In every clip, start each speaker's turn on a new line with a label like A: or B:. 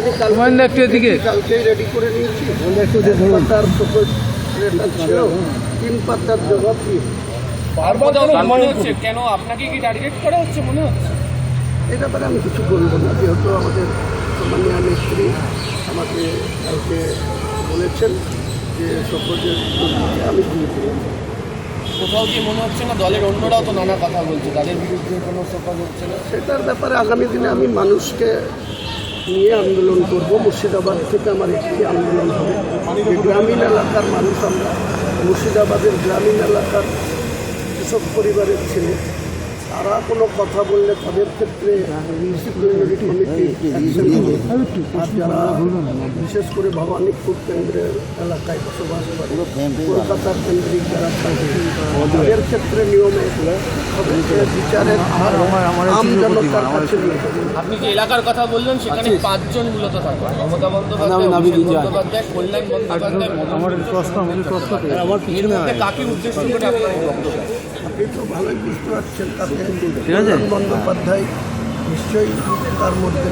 A: আমি কালকে
B: হুমায়ুন একটু এদিকে।
A: কালকেই রেডি করে নিয়েছি। ছিল। তিন পাতার জবাব দিয়ে
C: মনে হচ্ছে কেন আপনাকে কি টার্গেট করা হচ্ছে মনে হচ্ছে?
A: এই ব্যাপারে আমি কিছু বলব না যেহেতু আমাদের সম্মানীয় আমাকে কালকে বলেছেন যে আমি দিয়েছি
C: কোথাও কি মনে হচ্ছে না দলের অন্যরাও তো নানা কথা বলছে তাদের বিরুদ্ধে কোনো সফল হচ্ছে না?
A: সেটার ব্যাপারে আগামী দিনে আমি মানুষকে নিয়ে আন্দোলন করব। মুর্শিদাবাদ থেকে আমার একটি আন্দোলন হবে। যে গ্রামীণ এলাকার মানুষ আমরা, মুর্শিদাবাদের গ্রামীণ এলাকার কৃষক পরিবারের ছেলে তারা কোনো কথা বললে তাদের ক্ষেত্রে ডিসিপ্লিনারি কমিটি যারা বিশেষ করে ভবানীপুর কেন্দ্রের এলাকায় বসবাস করে। কলকাতার কেন্দ্রিক যারা থাকে তাদের ক্ষেত্রে নিয়মে বিচারের আম জনতার কাছে
C: আপনি যে এলাকার কথা বললেন সেখানে পাঁচজন মূলত থাকে। মমতা বন্দ্যোপাধ্যায় কল্যাণ বন্দ্যোপাধ্যায়
B: আমার প্রশ্ন আমাদের প্রশ্ন
C: এর মধ্যে কাকে উদ্দেশ্য করে আপনার বক্তব্য
A: আপনি তো ভালোই বুঝতে পারছেন
B: ঠিক আছে।
A: বন্দ্যোপাধ্যায় নিশ্চয়ই তার মধ্যে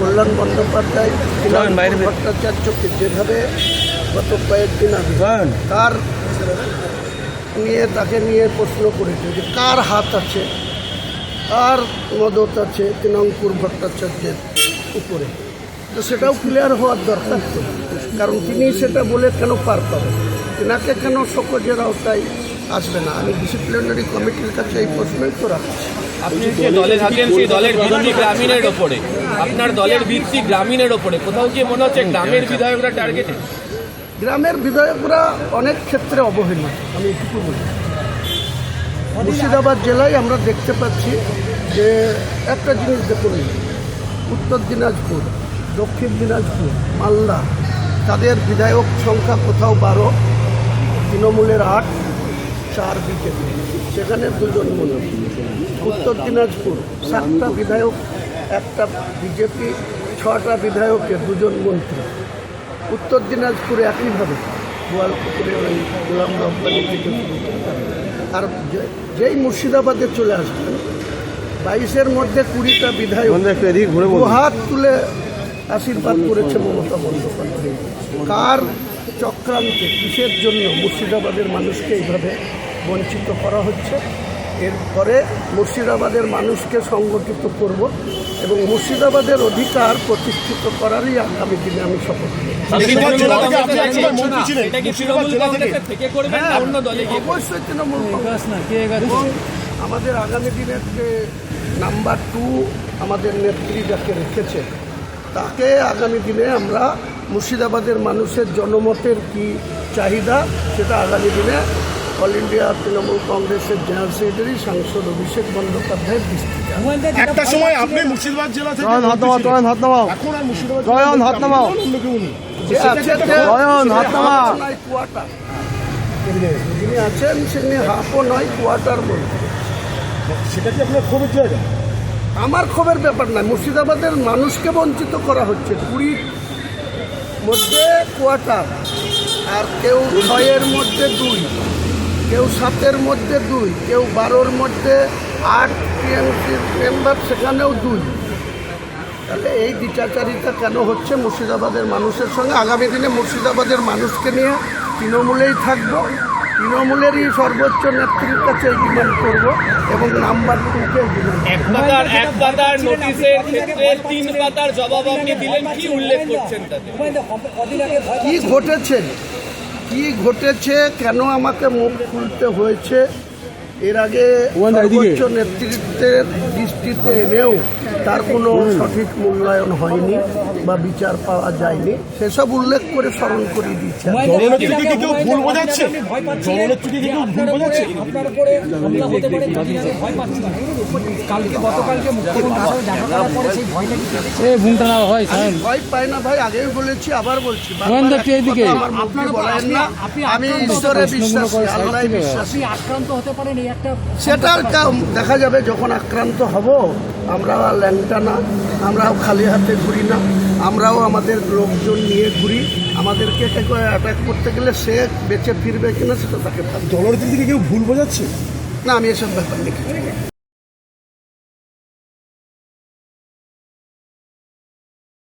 A: কল্যাণ বন্দ্যোপাধ্যায় ভট্টাচার্যকে যেভাবে গত কয়েকদিন আগে তার নিয়ে তাকে নিয়ে প্রশ্ন করেছে যে কার হাত আছে? কার মদত আছে তৃণাঙ্কুর ভট্টাচার্যের উপরে? তো সেটাও ক্লিয়ার হওয়ার দরকার কারণ তিনি সেটা বলে কেন পার পাবেন? তেনাকে কেন সকজের আওতায় আসবে না। আমি ডিসিপ্লিনারি কমিটির কাছে এই প্রশ্নই তো রাখছি।
C: আপনি যে দলে থাকেন সেই দলের ভিত্তি গ্রামীণের ওপরে। আপনার দলের ভিত্তি গ্রামীণের ওপরে। কোথাও কি মনে হচ্ছে গ্রামের বিধায়করা টার্গেটে
A: গ্রামের বিধায়করা অনেক ক্ষেত্রে অবহেলিত। আমি এটুকু বলি। মুর্শিদাবাদ জেলায় আমরা দেখতে পাচ্ছি যে একটা জিনিস দেখুন। উত্তর দিনাজপুর দক্ষিণ দিনাজপুর মালদা তাদের বিধায়ক সংখ্যা কোথাও বারো তৃণমূলের আট চার বিজেপি সেখানে দুজন মন্ত্রী উত্তর দিনাজপুর সাতটা বিধায়ক একটা বিজেপি ছটা বিধায়কের দুজন মন্ত্রী। উত্তর দিনাজপুরে একইভাবে। গোয়ালপুকুরে ওই গোলাম রব্বানি থেকে আর যেই মুর্শিদাবাদে চলে আসবেন বাইশের মধ্যে কুড়িটা বিধায়ক হাত তুলে আশীর্বাদ করেছে মমতা বন্দ্যোপাধ্যায়। কার চক্রান্তে কিসের জন্য মুর্শিদাবাদের মানুষকে এইভাবে বঞ্চিত করা হচ্ছে? এরপরে মুর্শিদাবাদের মানুষকে সংগঠিত করব এবং মুর্শিদাবাদের অধিকার প্রতিষ্ঠিত করারই আগামী দিনে আমি শপথ নেব।
C: এটা কি তৃণমূল কংগ্রেসের থেকে করবেন না অন্য দলে গিয়ে?
A: অবশ্যই তৃণমূল আমাদের আগামী দিনের যে নাম্বার টু আমাদের নেত্রী যাকে রেখেছে তাকে আগামী দিনে আমরা মুর্শিদাবাদের মানুষের জনমতের কি চাহিদা সেটা আগামী দিনে অল ইন্ডিয়া তৃণমূল কংগ্রেসের জেনারেল সেক্রেটারি সাংসদ অভিষেক বন্দ্যোপাধ্যায়ের দৃষ্টি
D: একটা সময় আপনি মুর্শিদাবাদ জেলা থেকে
B: জয়ন হাত নামাও জয়ন হাত নামাও।
D: এখন আর মুর্শিদাবাদ
B: জয়ন হাত নামাও। জয়ন, হাত।
A: কোয়ার্টার যিনি আছেন তিনি হাফও নয় কোয়ার্টার বলতে
D: সেটা কি আপনার জায়গা?
A: আমার খবর ব্যাপার না মুর্শিদাবাদের মানুষকে বঞ্চিত করা হচ্ছে। কুড়ির মধ্যে কোয়ার্টার আর কেউ ছয়ের মধ্যে দুই, কেউ সাতের মধ্যে দুই, কেউ বারোর মধ্যে আট টিএমসির মেম্বার, সেখানেও দুই। তাহলে এই বিচারচারিতা কেন হচ্ছে? মুর্শিদাবাদের মানুষের সঙ্গে, আগামী দিনে মুর্শিদাবাদের মানুষকে নিয়ে তৃণমূলেই থাকব। তৃণমূলেরই সর্বোচ্চ নেত্রীর কাছে ডিমান্ড করব এবং নাম্বার টুকে
C: এক পাতার এক পাতার নোটিশের ক্ষেত্রে তিন পাতার জবাব আপনি দিলেন কি উল্লেখ করছেন তাতে?
A: কি ঘটেছে? কি ঘটেছে? কেন আমাকে মুখ খুলতে হয়েছে? এর আগে সর্বোচ্চ নেতৃত্বের দৃষ্টিতে এনেও তার কোনো সঠিক মূল্যায়ন হয়নি বা বিচার পাওয়া যায়নি। সেসব উল্লেখ করে স্মরণ করে দিচ্ছে।
E: ভয় পাচ্ছেন না।
B: হয়
A: ভাই আগেই বলেছি আবার বলছি। আমি ঈশ্বরে বিশ্বাসী
B: করে সাইড
A: আল্লাহ বিশ্বাসী।
E: আপনি আক্রান্ত হতে পারেন এই একটা
A: সেটার দেখা যাবে যখন আক্রান্ত হব আমরাও আর ল্যাংটা না আমরাও খালি হাতে ঘুরি না আমরাও আমাদের লোকজন নিয়ে ঘুরি। আমাদেরকে অ্যাটাক করতে গেলে সে বেঁচে ফিরবে কিনা সেটা তাকে ভাবতে দিক
D: থেকে কেউ ভুল বোঝাচ্ছে?
A: না আমি এসব ব্যাপার লিখি